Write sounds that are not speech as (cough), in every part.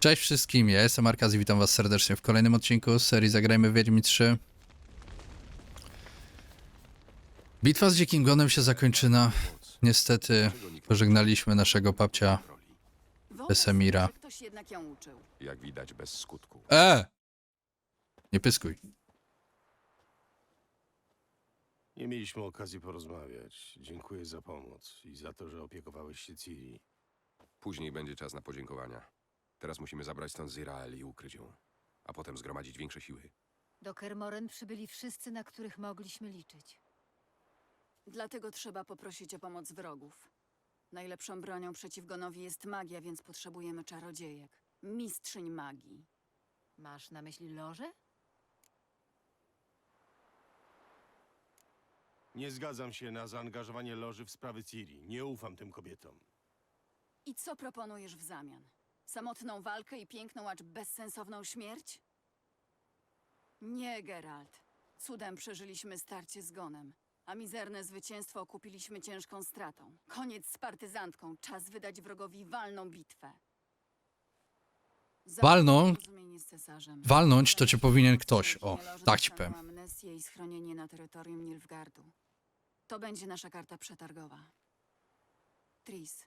Cześć wszystkim, ja jestem Arkaz i witam was serdecznie w kolejnym odcinku z serii Zagrajmy w Wiedźmi 3. Bitwa z Dzikim Gonem się zakończyna. Niestety pożegnaliśmy naszego papcia. Ktoś jednak ją uczył. Jak widać bez skutku. E! Nie pyskuj. Nie mieliśmy okazji porozmawiać. Dziękuję za pomoc i za to, że opiekowałeś się Ciri. Później będzie czas na podziękowania. Teraz musimy zabrać stąd Zirael i ukryć ją. A potem zgromadzić większe siły. Do Kermoren przybyli wszyscy, na których mogliśmy liczyć. Dlatego trzeba poprosić o pomoc wrogów. Najlepszą bronią przeciw Gonowi jest magia, więc potrzebujemy czarodziejek. Mistrzyń magii. Masz na myśli loże? Nie zgadzam się na zaangażowanie Loży w sprawy Ciri. Nie ufam tym kobietom. I co proponujesz w zamian? Samotną walkę i piękną, acz bezsensowną śmierć? Nie, Geralt. Cudem przeżyliśmy starcie z Gonem, a mizerne zwycięstwo okupiliśmy ciężką stratą. Koniec z partyzantką, czas wydać wrogowi walną bitwę. Walną? porozumienie z cesarzem. Walnąć to cię powinien ktoś. O, Loży tak ci powiem. amnestię i schronienie na terytorium Nilfgardu. To będzie nasza karta przetargowa. Tris,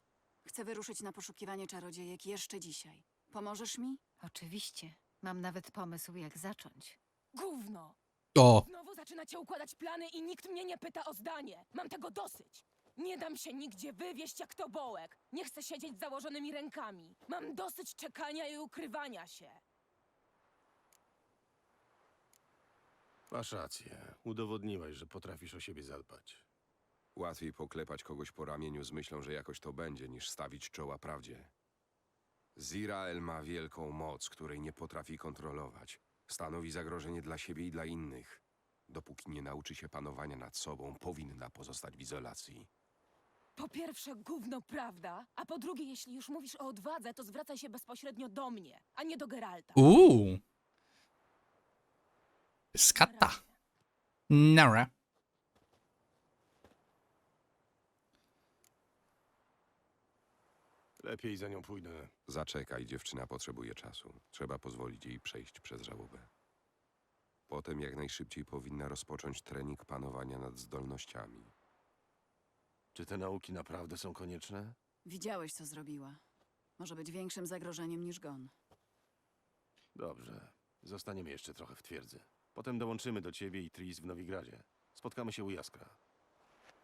chcę wyruszyć na poszukiwanie czarodziejek jeszcze dzisiaj. Pomożesz mi? Oczywiście. Mam nawet pomysł, jak zacząć. Gówno! O! Znowu zaczynacie układać plany i nikt mnie nie pyta o zdanie. Mam tego dosyć. Nie dam się nigdzie wywieźć jak to bołek. Nie chcę siedzieć z założonymi rękami. Mam dosyć czekania i ukrywania się. Masz rację. Udowodniłaś, że potrafisz o siebie zadbać. Łatwiej poklepać kogoś po ramieniu z myślą, że jakoś to będzie, niż stawić czoła prawdzie. Zirael ma wielką moc, której nie potrafi kontrolować. Stanowi zagrożenie dla siebie i dla innych. Dopóki nie nauczy się panowania nad sobą, powinna pozostać w izolacji. Po pierwsze, gówno prawda, a po drugie, jeśli już mówisz o odwadze, to zwracaj się bezpośrednio do mnie, a nie do Geralta. Uuu! Skata. Nara. Lepiej za nią pójdę. Zaczekaj, dziewczyna potrzebuje czasu. Trzeba pozwolić jej przejść przez żałobę. Potem jak najszybciej powinna rozpocząć trening panowania nad zdolnościami. Czy te nauki naprawdę są konieczne? Widziałeś, co zrobiła. Może być większym zagrożeniem niż Gon. Dobrze. Zostaniemy jeszcze trochę w twierdzy. Potem dołączymy do ciebie i Tris w Nowigradzie. Spotkamy się u Jaskra.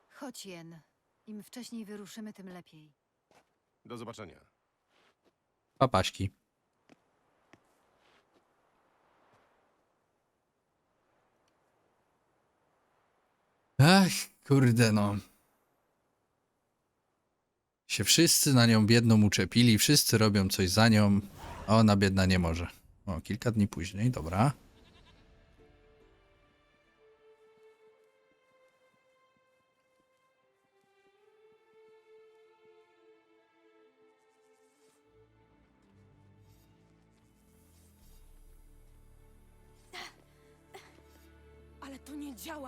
Chodź, Jen. Im wcześniej wyruszymy, tym lepiej. Do zobaczenia. Papaśki. Ach, kurde no. Się wszyscy na nią biedną uczepili, wszyscy robią coś za nią, a ona biedna nie może. O, kilka dni później, dobra.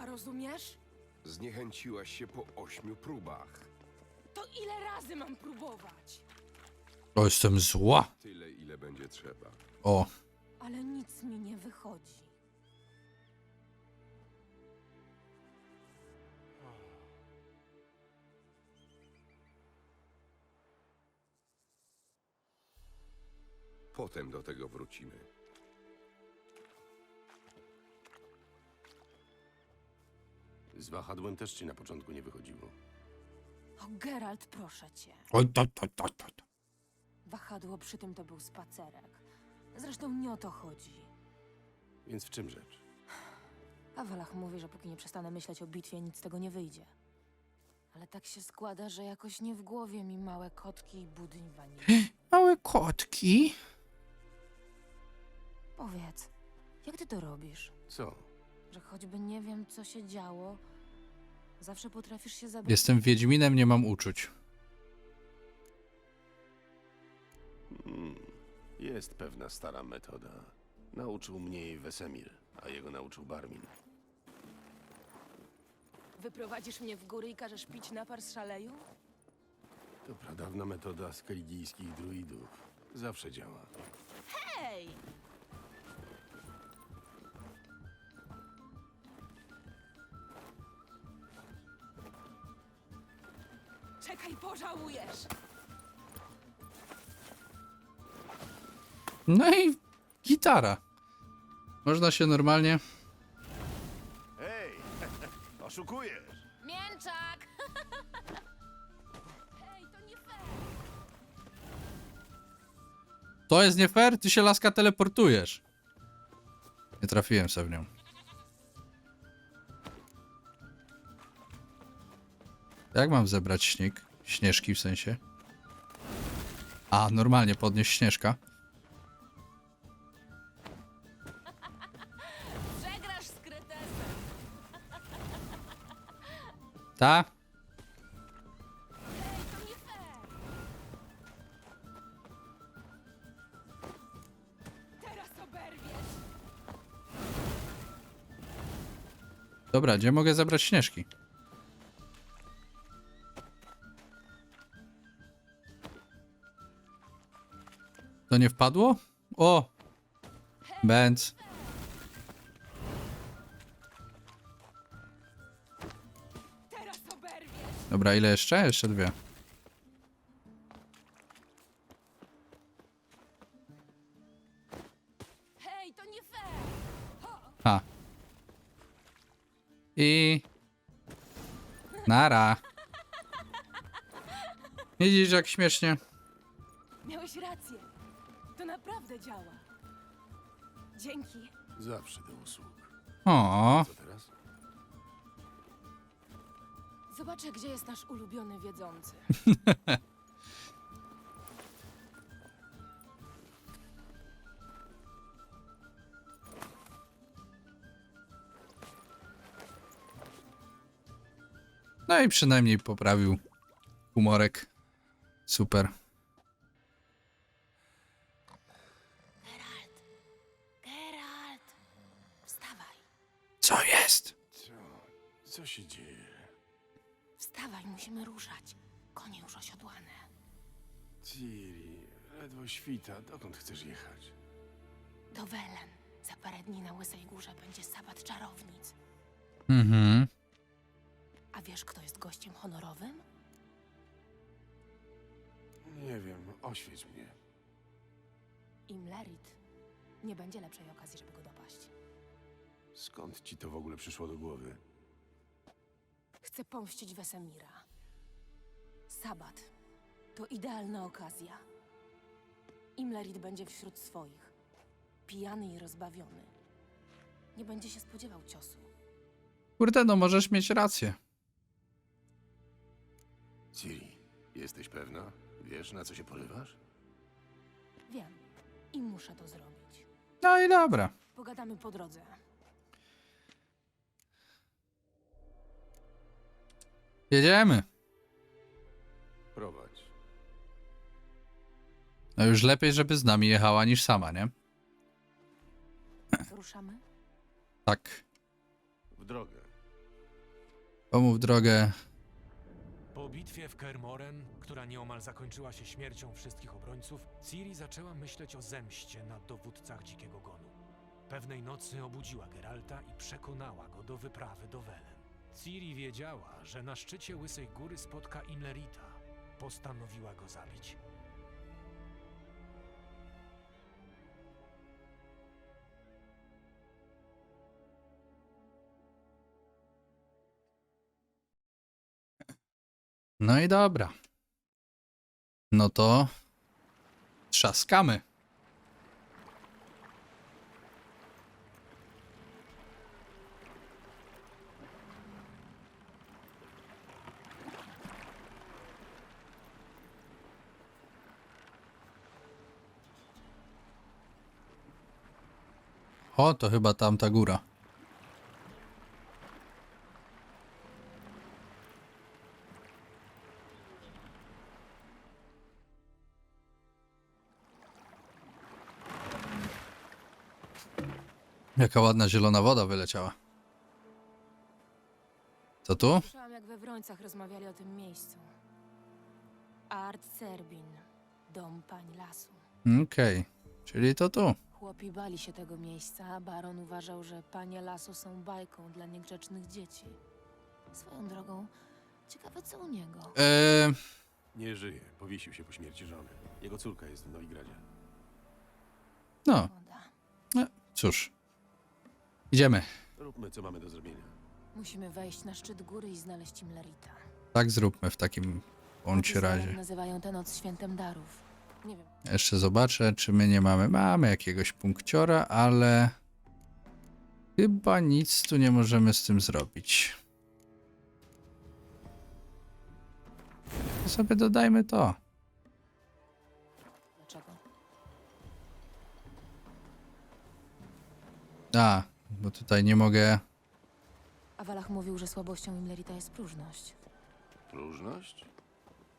Rozumiesz? Zniechęciłaś się po ośmiu próbach. To ile razy mam próbować? O, jestem zła. Tyle, ile będzie trzeba. O, Ale nic mi nie wychodzi. Potem do tego wrócimy. Z wahadłem też ci na początku nie wychodziło. O, Geralt, proszę cię. oj, to, to, to, to. to. Wahadło przy tym to był spacerek. Zresztą nie o to chodzi. Więc w czym rzecz? Awalach mówi, że póki nie przestanę myśleć o bitwie, nic z tego nie wyjdzie. Ale tak się składa, że jakoś nie w głowie mi małe kotki i budyń wanilii. Małe kotki. Powiedz, jak ty to robisz? Co? Że choćby nie wiem, co się działo, zawsze potrafisz się zabrać... Jestem Wiedźminem, nie mam uczuć. Hmm. Jest pewna stara metoda. Nauczył mnie jej Wesemir, a jego nauczył Barmin. Wyprowadzisz mnie w góry i każesz pić napar z szaleju? To pradawna metoda skeligijskich druidów. Zawsze działa. Hej! Czekaj, pożałujesz! No i gitara. Można się normalnie... Hej, (laughs) oszukujesz! Mięczak! (laughs) Hej, to nie fair! To jest nie fair, ty się laska teleportujesz. Nie trafiłem sobie w nią. Jak mam zebrać śnieg? Śnieżki w sensie. A, normalnie podnieść śnieżka. Przegrasz z kretesem! Ta? Hej, to nie fair! Teraz oberwiesz! Dobra, gdzie mogę zebrać śnieżki? Nie wpadło? O! Benz. Dobra, ile jeszcze? Jeszcze dwie. Hej, to nie fair! A. I... Nara. Widzisz, jak śmiesznie. Miałeś rację. To naprawdę działa. Dzięki. Zawsze do usług. O, Co teraz? Zobaczę, gdzie jest nasz ulubiony wiedzący. no i przynajmniej poprawił humorek. Super. Jest? Co? Co się dzieje? Wstawaj, musimy ruszać. Konie już osiodłane. Ciri, ledwo świta. Dokąd chcesz jechać? Do Welen. Za parę dni na Łysej Górze będzie sabat czarownic. Mhm. A wiesz, kto jest gościem honorowym? Nie wiem, oświeć mnie. Imlerit. Nie będzie lepszej okazji, żeby go dopaść. Skąd ci to w ogóle przyszło do głowy? Chcę pomścić Wesemira. Sabat. To idealna okazja. Imlerit będzie wśród swoich. Pijany i rozbawiony. Nie będzie się spodziewał ciosu. Kurde, no możesz mieć rację. Ciri, jesteś pewna? Wiesz, na co się porywasz? Wiem. I muszę to zrobić. No i dobra. Pogadamy po drodze. Jedziemy. Prowadź. No już lepiej, żeby z nami jechała niż sama, nie? Ruszamy? Tak. W drogę. Komu w drogę? Po bitwie w Kermoren, która nieomal zakończyła się śmiercią wszystkich obrońców, Ciri zaczęła myśleć o zemście na dowódcach Dzikiego Gonu. Pewnej nocy obudziła Geralta i przekonała go do wyprawy do Welen. Ciri wiedziała, że na szczycie Łysej Góry spotka Imlerita. Postanowiła go zabić. No i dobra. No to trzaskamy. O, to chyba tamta góra. Jaka ładna zielona woda wyleciała. Co tu? Słyszałam, jak we Wrońcach rozmawiali o tym miejscu. Art Serbin. Dom pań lasu. Okej. Czyli to tu. Chłopi bali się tego miejsca, a baron uważał, że panie lasu są bajką dla niegrzecznych dzieci. Swoją drogą, ciekawe co u niego. Eee, Nie żyje. Powiesił się po śmierci żony. Jego córka jest w Nowigradzie. no, Woda. cóż. Idziemy. Róbmy, co mamy do zrobienia. Musimy wejść na szczyt góry i znaleźć Imlerita. Tak zróbmy w takim bądź razie. nazywają tę noc świętem darów. Nie wiem, Jeszcze zobaczę, czy my nie mamy. Mamy jakiegoś punkciora, ale chyba nic tu nie możemy z tym zrobić. To sobie dodajmy to. dlaczego. A, bo tutaj nie mogę. Awalach mówił, że słabością Imlerita jest próżność. Próżność?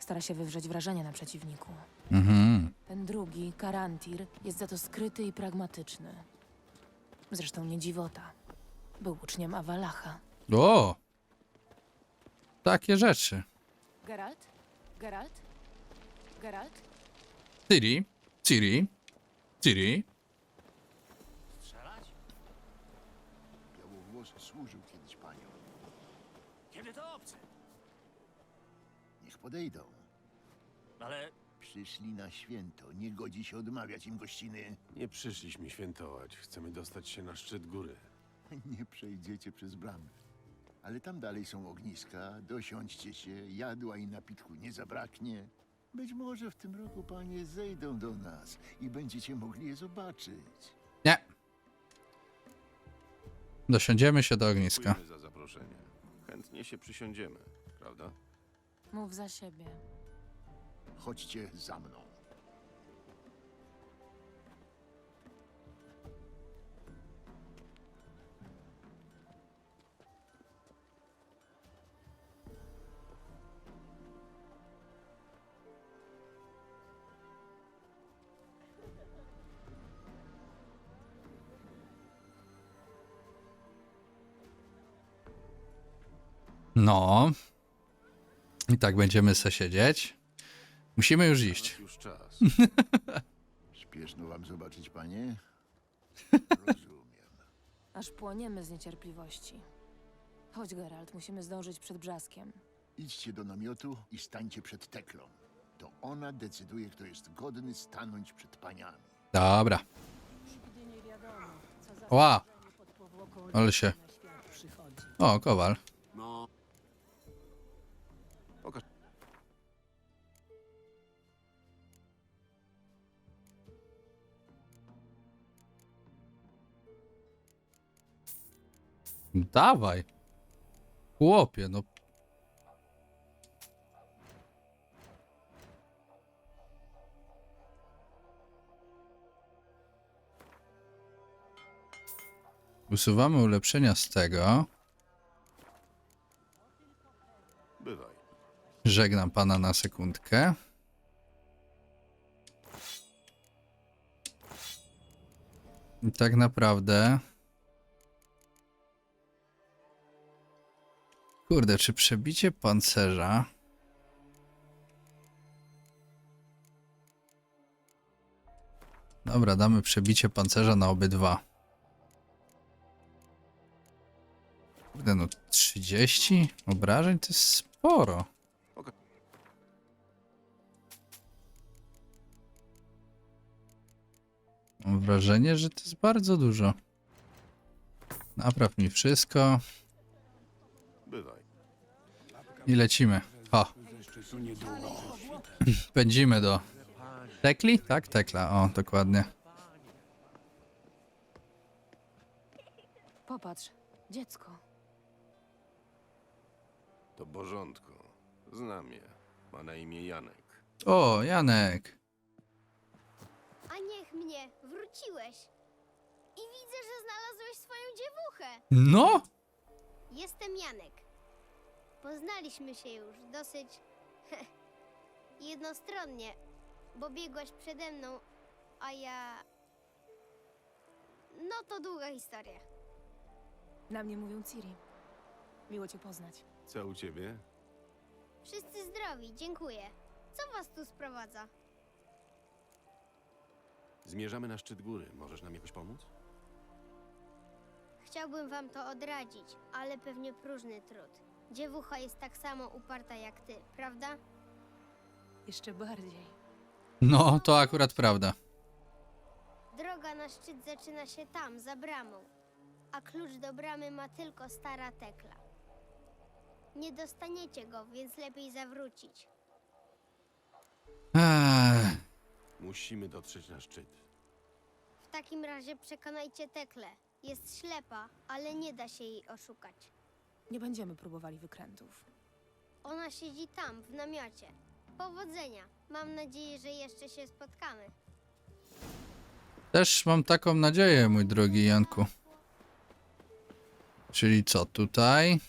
Stara się wywrzeć wrażenie na przeciwniku. Mhm. Ten drugi, Karantir, jest za to skryty i pragmatyczny. Zresztą nie dziwota. Był uczniem Awalacha. O! Takie rzeczy. Geralt? Geralt? Geralt? Ciri, Ciri, Ciri. Białowłosy służył kiedyś paniom. Kiedy to obcy? Podejdą. Ale Przyszli na święto. Nie godzi się odmawiać im gościny. Nie przyszliśmy świętować. Chcemy dostać się na szczyt góry. (laughs) Nie przejdziecie przez bramy. Ale tam dalej są ogniska. Dosiądźcie się. Jadła i napitku nie zabraknie. Być może w tym roku panie zejdą do nas i będziecie mogli je zobaczyć. Nie. Dosiądziemy się do ogniska. Dziękujemy za zaproszenie. Chętnie się przysiądziemy, prawda? Mów za siebie. Chodźcie za mną. No. I tak będziemy se siedzieć. Musimy już iść. Już czas. (laughs) Śpieszno wam zobaczyć, panie? Rozumiem. Aż płoniemy z niecierpliwości. Chodź, Geralt, musimy zdążyć przed brzaskiem. Idźcie do namiotu i stańcie przed Teklą. To ona decyduje, kto jest godny stanąć przed paniami. Dobra. Ła! Ale się. O, kowal. Dawaj. Chłopie, no. Usuwamy ulepszenia z tego. Bywaj. Żegnam pana na sekundkę. I tak naprawdę. Kurde, czy przebicie pancerza? Dobra, damy przebicie pancerza na obydwa. Kurde, no 30 obrażeń to jest sporo. Mam wrażenie, że to jest bardzo dużo. Napraw mi wszystko. I lecimy. O. Pędzimy do Tekli? Tak, Tekla. O, dokładnie. Popatrz, dziecko. To Bożątko. Znam je. Ma na imię Janek. O, Janek. A niech mnie, wróciłeś. I widzę, że znalazłeś swoją dziewuchę. No! Jestem Janek. Poznaliśmy się już dosyć (laughs) jednostronnie, bo biegłaś przede mną, a ja. No to długa historia. Na mnie mówią Ciri. Miło cię poznać. Co u ciebie? Wszyscy zdrowi, dziękuję. Co was tu sprowadza? Zmierzamy na szczyt góry. Możesz nam jakoś pomóc? Chciałbym wam to odradzić, ale pewnie próżny trud. Dziewucha jest tak samo uparta jak ty, prawda? Jeszcze bardziej. No, to akurat prawda. Droga na szczyt zaczyna się tam, za bramą. A klucz do bramy ma tylko stara tekla. Nie dostaniecie go, więc lepiej zawrócić. Ech, Musimy dotrzeć na szczyt. W takim razie przekonajcie teklę. Jest ślepa, ale nie da się jej oszukać. Nie będziemy próbowali wykrętów. Ona siedzi tam, w namiocie. Powodzenia. Mam nadzieję, że jeszcze się spotkamy. też mam taką nadzieję, mój drogi Janku. Czyli co tutaj?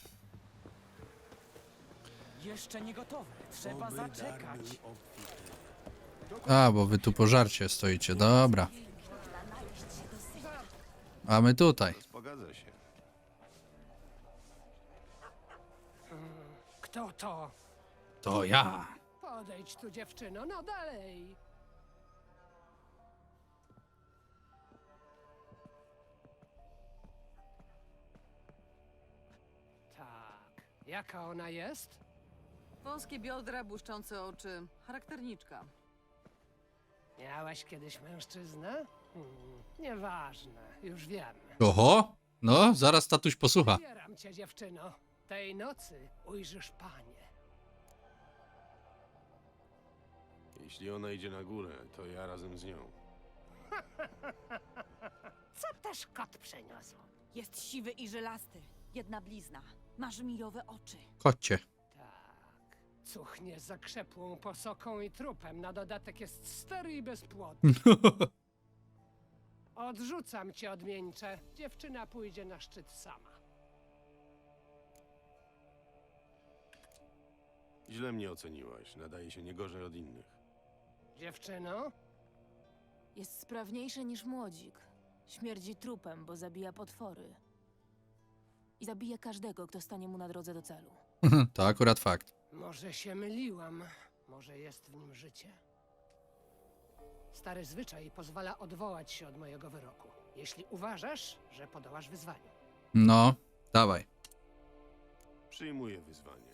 Jeszcze nie gotowe. Trzeba zaczekać. A, bo wy tu pożarcie stoicie, dobra. A my tutaj. Pogadza się. Kto to? To ja. Podejdź tu, dziewczyno, no dalej. Tak. Jaka ona jest? Wąskie biodra, błyszczące oczy. Charakterniczka. Miałaś kiedyś mężczyznę? Hmm, nieważne, już wiem. Oho, no, zaraz tatuś posłucha. Zbieram cię, dziewczyno. Tej nocy ujrzysz panie. Jeśli ona idzie na górę, to ja razem z nią. (laughs) Co też kot przyniósł? Jest siwy i żelasty. Jedna blizna. Ma żmijowe oczy. Chodźcie. Tak. Cuchnie zakrzepłą posoką i trupem. Na dodatek jest stary i bezpłodny. (laughs) Odrzucam cię, odmieńcze. Dziewczyna pójdzie na szczyt sama. Źle mnie oceniłaś. Nadaje się nie gorzej od innych. Dziewczyno? Jest sprawniejszy niż młodzik. Śmierdzi trupem, bo zabija potwory. I zabije każdego, kto stanie mu na drodze do celu. To akurat fakt. Może się myliłam. Może jest w nim życie. Stary zwyczaj pozwala odwołać się od mojego wyroku. Jeśli uważasz, że podołasz wyzwaniu. No, dawaj. Przyjmuję wyzwanie.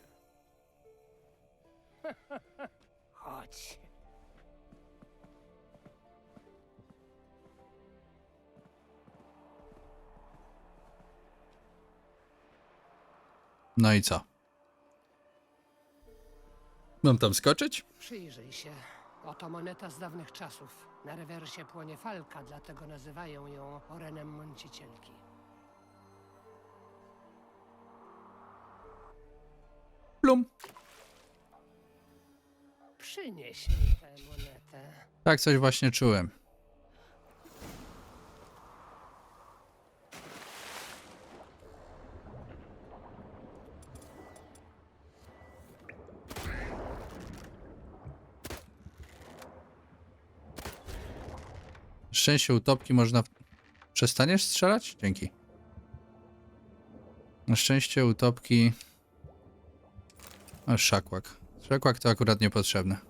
(laughs) Chodź. No i co? Mam tam skoczyć? Przyjrzyj się. Oto moneta z dawnych czasów. Na rewersie płonie falka, dlatego nazywają ją Orenem Mącicielki. Przynieś mi tę monetę. Tak coś właśnie czułem. Szczęście utopki można... Przestaniesz strzelać? Dzięki. Na szczęście utopki... A, szakłak. Szakłak to akurat niepotrzebne.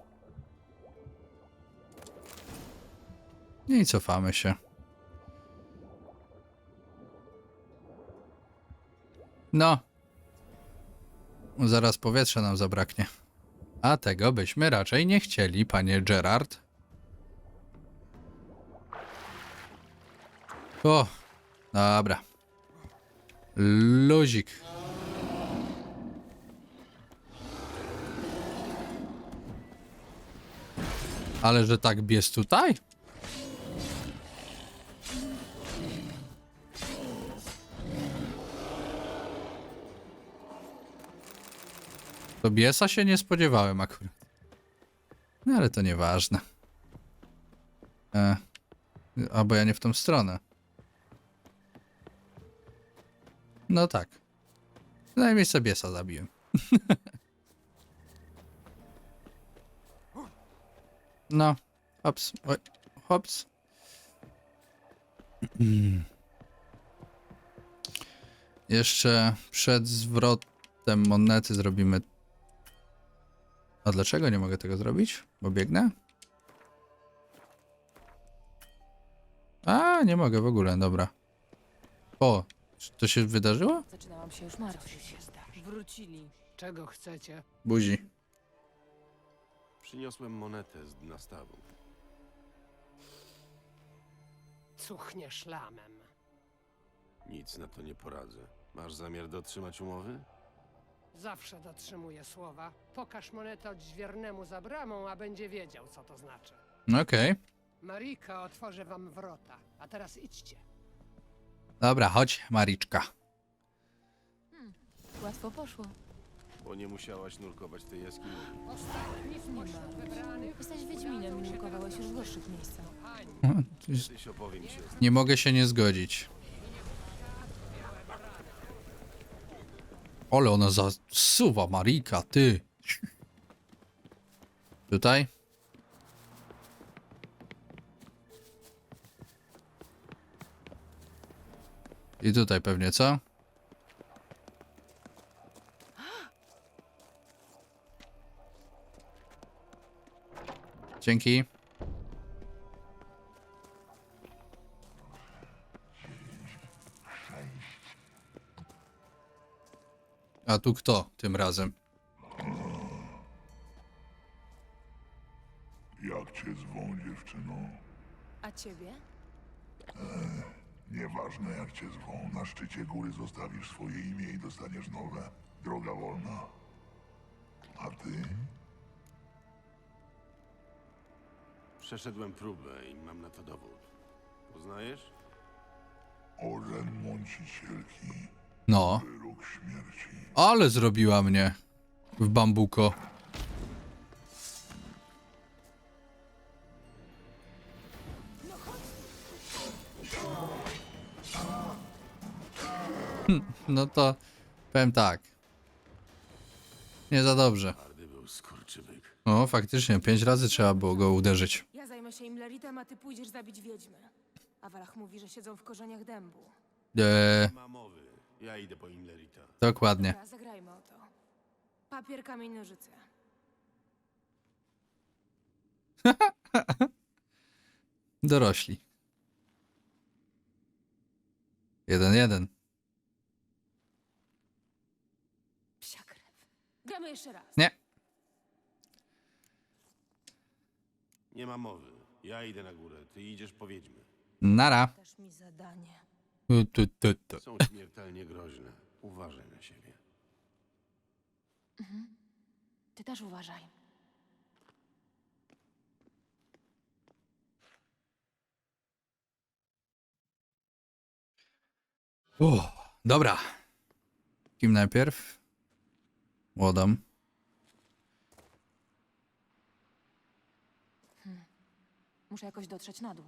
I cofamy się. No. Zaraz powietrza nam zabraknie. A tego byśmy raczej nie chcieli, panie Gerard. O, dobra. Luzik. Ale że tak bies tutaj? To biesa się nie spodziewałem akurat. No ale to nieważne. E, albo ja nie w tą stronę. No tak. Przynajmniej sobie biesa zabiłem. (laughs) no. Hops. Oj. Hops. (clears throat) Jeszcze przed zwrotem monety zrobimy a dlaczego nie mogę tego zrobić? Bo biegnę? A, nie mogę w ogóle, dobra. O, czy to się wydarzyło? Zaczynałam się już martwić. Wrócili. Czego chcecie? Buzi. Przyniosłem monetę z dna stawu. Cuchnie szlamem. Nic na to nie poradzę. Masz zamiar dotrzymać umowy? Zawsze dotrzymuję słowa. Pokaż monetę odźwiernemu za bramą, a będzie wiedział, co to znaczy. Okej. Marika otworzy wam wrota. A teraz idźcie. Dobra, chodź, Mariczka. Łatwo poszło. Bo nie musiałaś nurkować tej jaskini. Ostatni spośród wybranych Jesteś Wiedźminem i nurkowałeś już w gorszych miejscach. pań. Kiedyś opowiem ci o Nie mogę się nie zgodzić. Ale ona zasuwa, Marika, ty. Tutaj? I tutaj pewnie, co? Dzięki. A tu kto tym razem? Jak cię zwą, dziewczyno? A ciebie? Nieważne jak cię zwą, na szczycie góry zostawisz swoje imię i dostaniesz nowe. Droga wolna. A ty? Przeszedłem próbę i mam na to dowód. Poznajesz? Oren Mącicielki. No, ale zrobiła mnie w bambuko. Hm, No to powiem tak. Nie za dobrze. Twardy był skurczybyk. O, faktycznie, pięć razy trzeba było go uderzyć. Ja zajmę się Imleritem, a ty pójdziesz zabić wiedźmy. A Walach mówi, że siedzą w korzeniach dębu. Eee, Nie ma mowy. Ja idę po Imlerita. dokładnie. Dobra, zagrajmy o to. Papier, kamień, nożyce. (laughs) Dorośli. Jeden, jeden. Psia krew. Gramy jeszcze raz. Nie. Nie ma mowy. Ja idę na górę. Ty idziesz po wiedźmy. Nara. Dasz mi zadanie. Tu, tu, tu, tu. Są śmiertelnie groźne. Uważaj na siebie. Ty też uważaj. Uff, dobra. Kim najpierw? Młodam. Muszę jakoś dotrzeć na dół.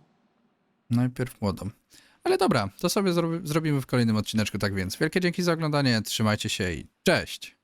Najpierw młodą. Ale dobra, to sobie zrobi- zrobimy w kolejnym odcineczku, tak więc. Wielkie dzięki za oglądanie, trzymajcie się i cześć!